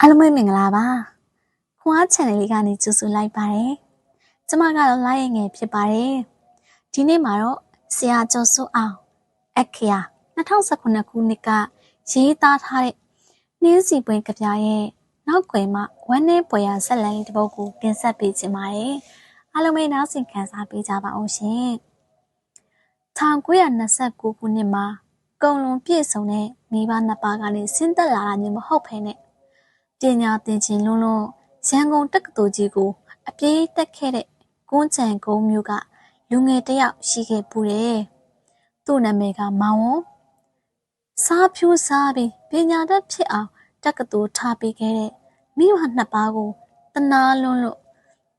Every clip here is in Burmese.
အားလုံးပဲမင်္ဂလာပါခွန်အား channel လေးကနေကြိုဆိုလိုက်ပါတယ်ကျမကတော့လာရဲ့ငယ်ဖြစ်ပါတယ်ဒီနေ့မှာတော့ဆရာကျော်စိုးအောင်အခရာ2019ခုနှစ်ကရေးသားထားတဲ့နှင်းစီပွင့်ကြပြရဲ့နောက်ွယ်မှာဝမ်းနေပွဲရဆက်လန်လေးတစ်ပုဒ်ကိုတင်ဆက်ပေးခြင်းပါတယ်အားလုံးပဲနားဆင်ခံစားပေးကြပါအောင်ရှင်1929ခုနှစ်မှာကုံလုံးပြည့်စုံတဲ့မိဘနှစ်ပါးကနေဆင်းသက်လာတာမျိုးမဟုတ်ဖ ೇನೆ ပညာသင်ခြင်းလုံးလုံးရန်ကုန်တက္ကသိုလ်ကြီးကို အပြေးတက်ခဲ့တဲ့ကွန်းချံကုန်းမျိုးကလူငယ်တစ်ယောက်ရှိခဲ့ပူတယ်။သူ့နာမည်ကမောင်ဝန်းစားဖြူးစားပြီးပညာတတ်ဖြစ်အောင်တက္ကသိုလ်ထားပေးခဲ့တဲ့မိဘနှစ်ပါးကိုတနာလွန်းလို့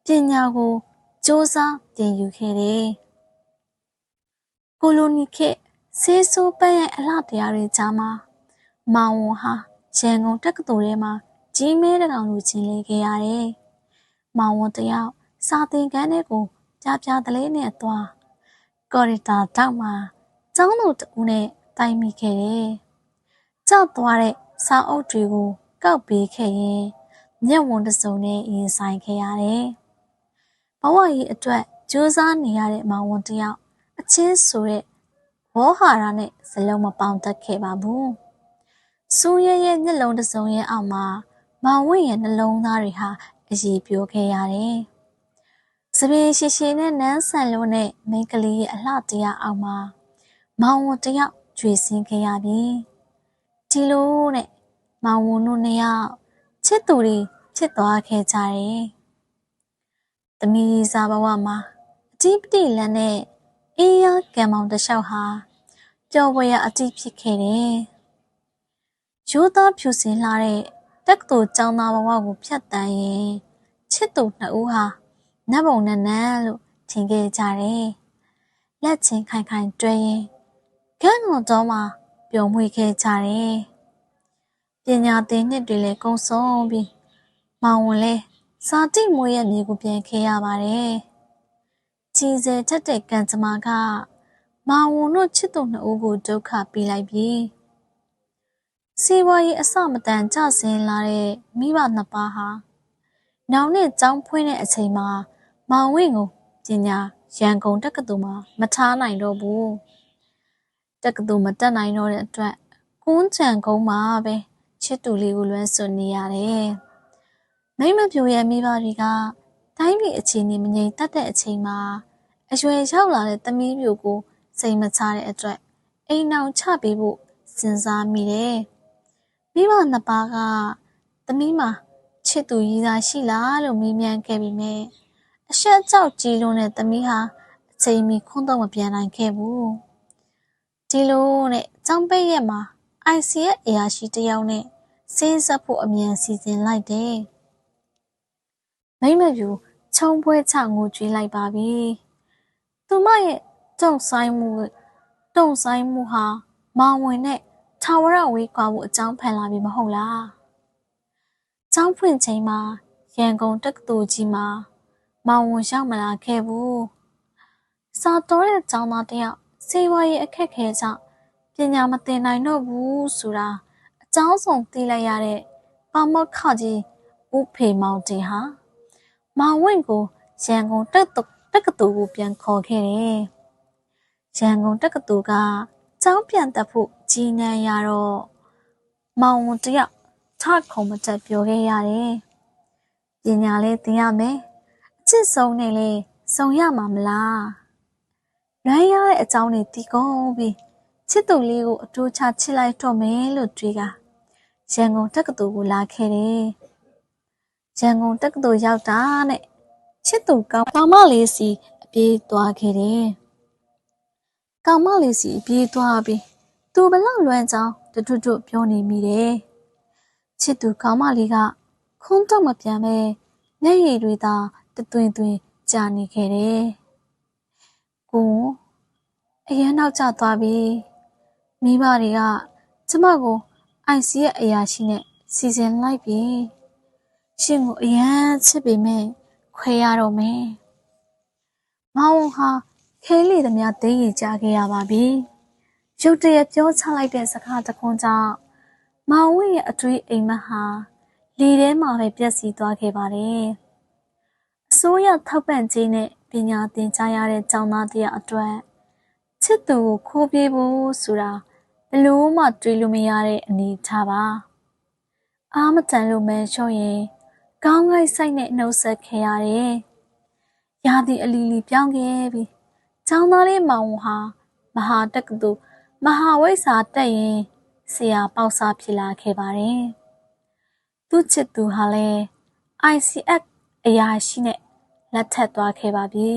ပညာကိုစ조사တင်ယူခဲ့တယ်။ကိုလိုနီခေတ်ဆေးဆိုးပန်းရဲ့အလှတရားတွေကြားမှာမောင်ဝန်းဟာရန်ကုန်တက္ကသိုလ်ထဲမှာ ကြီးမဲတကောင်လူချင်းလေးခဲ့ရတယ်။မောင်ဝန်တယောက်စာသင်ခန်းထဲကိုကြားပြတလေးနဲ့သွားကော်ရီတာတောက်မှာကျောင်းသူတူနဲ့တိုင်မိခဲ့တယ်။ကြောက်သွားတဲ့စာအုပ်တွေကိုကောက်ပေးခဲ့ရင်မျက်ဝန်းတစုံနဲ့ရင်ဆိုင်ခဲ့ရတယ်။ဘဝကြီးအတွက်ကြိုးစားနေရတဲ့မောင်ဝန်တယောက်အချင်းဆိုတဲ့ဝေါ်ဟာရနဲ့ဇလုံးမပေါင်တတ်ခဲ့ပါဘူး။စူးရဲရဲ့မျက်လုံးတစုံရဲ့အောက်မှာ မောင်ဝင့်ရဲ့နှလုံးသားတွေဟာအည်ပြိုခဲ့ရတယ်။စပင်းရှိရှိနဲ့နန်းဆန်လို့နဲ့မိန်းကလေးရဲ့အလှတရားအောက်မှာမောင်ဝတယောက်ကျွေစင်းခဲ့ရပြီ။ဒီလိုနဲ့မောင်ဝတို့နှစ်ယောက်ချစ်သူတွေဖြစ်သွားခဲ့ကြတယ်။သမီးစားဘဝမှာအတိပတိလန်းနဲ့အေးရကံမောင်တစ်လျှောက်ဟာပျော်ပွဲရအတိဖြစ်ခဲ့တယ်။ရိုးသားဖြူစင်လာတဲ့ တက္ကသိုလ်ကျောင်းသားဘဝကိုဖြတ်တန်းရင်ချစ်သူနှစ်ဦးဟာနတ်ဘုံနဲ့နန်းလို့ထင်ခဲ့ကြတယ်။လက်ချင်းခိုင်ခိုင်တွဲရင်ကန်းကုန်တော်မှာပျော်မွေ့ခဲ့ကြတယ်။ပညာသင်နှစ်တွေလည်းကုန်ဆုံးပြီးမောင်ဝင်လဲစာတိမွေးရဲ့မြေကိုပြန်ခဲ့ရပါတယ်။ကြီးစဲထက်တဲ့ကံကြမ္မာကမောင်ဝင်တို့ချစ်သူနှစ်ဦးကိုဒုက္ခပေးလိုက်ပြီ။ စီးပွားရေးအစမတန်ကျဆင်းလာတဲ့မိဘနှစ်ပါးဟာနောင်နဲ့ကြောင်းဖွင့်တဲ့အချိန်မှာမောင်ဝင့်ကိုပညာရန်ကုန်တက္ကသိုလ်မှာမထားနိုင်တော့ဘူးတက္ကသိုလ်မတက်နိုင်တော့တဲ့အတွက်ကွန်းချံကုန်းမှာပဲချစ်တူလေးကိုလွမ်းဆွနေရတယ်မိမပြိုရဲ့မိဘတွေကတိုင်းပြည်အခြေအနေမငြိမ်သက်တဲ့အချိန်မှာအရွယ်ရောက်လာတဲ့သမီးမျိုးကိုစိတ်မချတဲ့အတွက်အိမ်အောင်ချပေးဖို့စဉ်းစားမိတယ်။ မိဘနှစ်ပါးကသမီးမှာချစ်သူရည်သားရှိလားလို့မေးမြန်းခဲ့ပြီးမြဲအဆက်ကြောက်ကြီးလုံးတဲ့သမီးဟာအချိန်မီခွန်းတော့မပြန်နိုင်ခဲ့ဘူးဒီလိုနဲ့ចောင်းပိတ်ရက်မှာ ICS အရာရှိတယောက်နဲ့စေးဆက်ဖို့အမြန်စီစဉ်လိုက်တယ်မိမပြူခြုံပွဲချငိုကြွေးလိုက်ပါပြီသူမရဲ့တုံဆိုင်မှုတုံဆိုင်မှုဟာမောင်ဝင်နဲ့ ထာဝရဝေးကွာဖို့အကြောင်းဖန်လာပြီမဟုတ်လား။ကျောင်းဖွင့်ချိန်မှာရန်ကုန်တက္ကသိုလ်ကြီးမှာမောင်ဝန်ရောက်မလာခဲ့ဘူး။စာတော်တဲ့ကျောင်းသားတယောက်စေဝါရေးအခက်ခဲကြောင့်ပညာမသင်နိုင်တော့ဘူးဆိုတာအကြောင်းဆုံးသိလိုက်ရတဲ့ပါမောက်ခကြီးဦးဖေမောင်တင်ဟာမောင်ဝင့်ကိုရန်ကုန်တက္ကတက္ကသိုလ်ကိုပြန်ခေါ်ခဲ့တယ်။ရန်ကုန်တက္ကသိုလ်က ကျောင်းပြန်တက်ဖို့ကြီးနန်းရတော့မောင်ဝန်တယောက်ထခုံမတက်ပြောခဲ့ရတယ်။ပညာလေးသင်ရမယ်။အချစ်ဆုံးနဲ့လေစုံရမှာမလား။လွမ်းရတဲ့အကြောင်းတွေတီးကုန်ပြီးချစ်သူလေးကိုအတူချချစ်လိုက်တော့မယ်လို့တွေးကရန်ကုန်တက္ကသိုလ်ကိုလာခဲ့တယ်။ရန်ကုန်တက္ကသိုလ်ရောက်တာနဲ့ချစ်သူကောင်းကောင်းမလေးစီအပြေးသွားခဲ့တယ်။ ကောင်မလေးစီပြေးသွားပြီးသူဘလောက်လွမ်းကြောင်းတထွတ်ထွတ်ပြောနေမိတယ်ချစ်သူကောင်မလေးကခုံးတော့မပြန်ပဲမျက်ရည်တွေသာတသွင်သွင်ကြာနေခဲ့တယ်ကိုအရန်နောက်ကျသွားပြီမိဘတွေကကျမကို IC ရဲ့အရာရှိနဲ့စီစဉ်လိုက်ပြီရှင်ကိုအရန်ချစ်ပေမဲ့ခွဲရတော့မယ်မောင်ဟာ ခဲလီသမျှသိရင်ကြားခဲ့ရပါပြီ။ရုတ်တရက်ပြောချလိုက်တဲ့စကားတခွန်းကြောင့်မောင်ဝင်းရဲ့အတွေးအိမ်မက်ဟာလေထဲမှာပဲပြက်စီးသွားခဲ့ပါတယ်။အစိုးရထောက်ပံ့ကြေးနဲ့ပညာသင်ကြားရတဲ့ကျောင်းသားတရားအတွက်ချစ်သူကိုခိုးပြေးဖို့ဆိုတာဘယ်လို့မှတွေးလို့မရတဲ့အနေထားပါ။အားမတန်လို့မဲလျှော့ရင်ကောင်းကိုက်ဆိုင်နဲ့နှုတ်ဆက်ခဲ့ရတယ်။ရာသီအလီလီပြောင်းခဲ့ပြီး ကျောင်းသားလေးမောင်ဟာမဟာတက္ကသိုလ်မဟာဝိဇ္ဇာတက်ရင်ဆရာပေါက်စားဖြစ်လာခဲ့ပါတယ်။သူ့ချစ်သူဟာလည်း ICF အရာရှိနဲ့လက်ထပ်သွားခဲ့ပါပြီ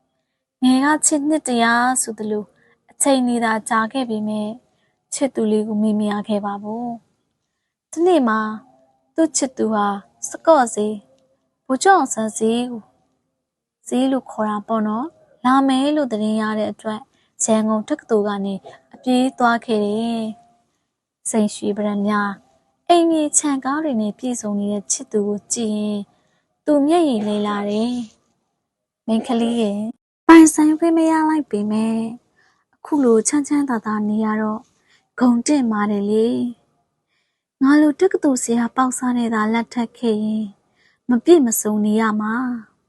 ။ငယ်ကချစ်နှစ်တရားဆိုသလိုအချိန်နေသာကြာခဲ့ပေမဲ့ချစ်သူလေးကိုမေ့မရခဲ့ပါဘူး။ဒီနေ့မှာသူ့ချစ်သူဟာစကော့စီဘိုးကျောင်းဆန်းစီကိုဈေးလို့ခေါ်တာပေါ့နော်။ လာမယ်လို့သတင်းရတဲ့အတွက်ရန်ကုန်တက္ကသိုလ်ကနေအပြေးသွားခဲ့တယ်။စိန်ရွှေပရံများအိမ်ကြီးခြံကားတွေနဲ့ပြည့်စုံနေတဲ့ချစ်သူကိုကြည့်ရင်သူမျက်ရည်လေးလာတယ်။မိန်းကလေးရဲ့ပိုင်ဆိုင်ခွင့်မရလိုက်ပေမဲ့အခုလိုချမ်းချမ်းသာသာနေရတော့ဂုံတင်ပါတယ်လေ။ငါလိုတက္ကသိုလ်ဆရာပေါက်စားနေတာလက်ထက်ခဲ့ရင်မပြည့်မစုံနေရမှာ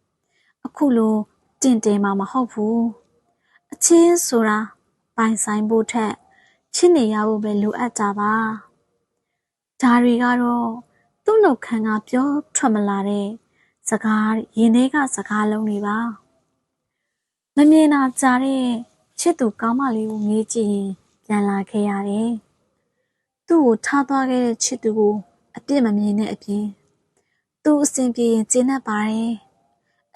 ။အခုလို တင့်တယ်မှာမဟုတ်ဘူး။အချင်းဆိုတာပိုင်ဆိုင်ဖို့ထက်ချစ်နေရဖို့ပဲလိုအပ်တာပါ။ဒါတွေကတော့သူ့နှုတ်ခမ်းကပြောထွက်မလာတဲ့စကားရင်ထဲကစကားလုံးတွေပါမမြင်တာကြားတဲ့ချစ်သူကောင်းမလေးကိုငေးကြည့်ရင်ပြန်လာခဲ့ရတယ်သူ့ကိုထားသွားခဲ့တဲ့ချစ်သူကိုအပြစ်မမြင်တဲ့အပြင်သူ့အစဉ်ပြေရင်ကျင်းတတ်ပါတယ်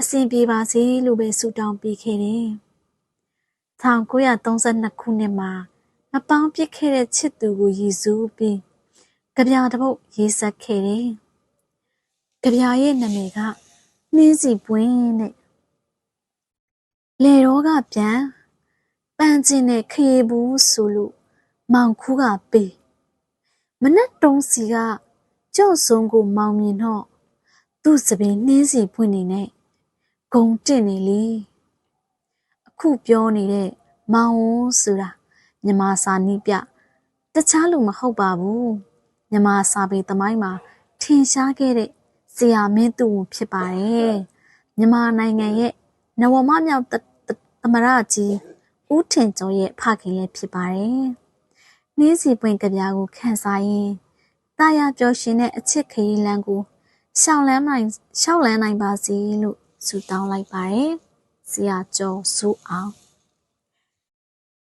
အစဉ်ပြေပါစေလို့ပဲဆုတောင်းပေးခဲ့တယ်1932ခုနှစ်မှာမပေါင်းပစ်ခဲ့တဲ့ချစ်သူကိုရည်စူးပြီးကြပြတပုတ်ရေးဆက်ခဲ့တယ်။ကြပြရဲ့နာမည်ကနှင်းစီပွင့်တဲ့လေတော့ကပြန်ပန်းကျင်နဲ့ခရီးဘူးဆိုလို့မောင်ခူးကပေးမနဲ့တုံးစီကကြော့စုံကိုမောင်မြင်တော့သူ့စပင်နှင်းစီပွင့်နေနဲ့ ဂုံတင့်နေလေအခုပြောနေတဲ့မောင်ဝဆိုတာမြမစာနီးပြတခြားလူမဟုတ်ပါဘူးမြမစာပေသမိုင်းမှာထင်ရှားခဲ့တဲ့ဆရာမင်းသူဖြစ်ပါတယ်မြန်မာနိုင်ငံရဲ့နဝမမြောက်သမရကြီးဦးထင်ကျော်ရဲ့ဖခင်လည်းဖြစ်ပါတယ်နှင်းစီပွင့်ကြပြားကိုခန်းစားရင်တာယာပျော်ရှင်တဲ့အချစ်ခရီးလမ်းကိုရှောင်းလန်းနိုင်ရှောင်းလန်းနိုင်ပါစေလို့ ဆုတောင်းလိုက်ပါတယ်ဆရာကျော်စုအောင်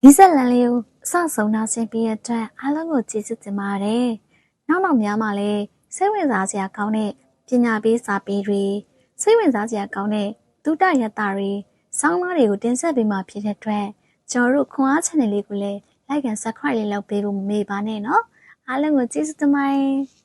ဒီဇက်လန်လေးကိုအဆဆုံးနာဆင်ပြီးတဲ့အတွက်အားလုံးကိုကျေးဇူးတင်ပါတယ်။နောက်နောက်များမှာလည်းစိတ်ဝင်စားစရာကောင်းတဲ့ပညာပေးစာပေတွေစိတ်ဝင်စားစရာကောင်းတဲ့ဒုတရတတွေစောင်းမားတွေကိုတင်ဆက်ပေးမှာဖြစ်တဲ့အတွက်ကျွန်တော်တို့ခွန်အား channel လေးကိုလည်း like and subscribe လေးလုပ်ပေးဖို့မမေ့ပါနဲ့နော်အားလုံးကိုကျေးဇူးတင်ပါတယ်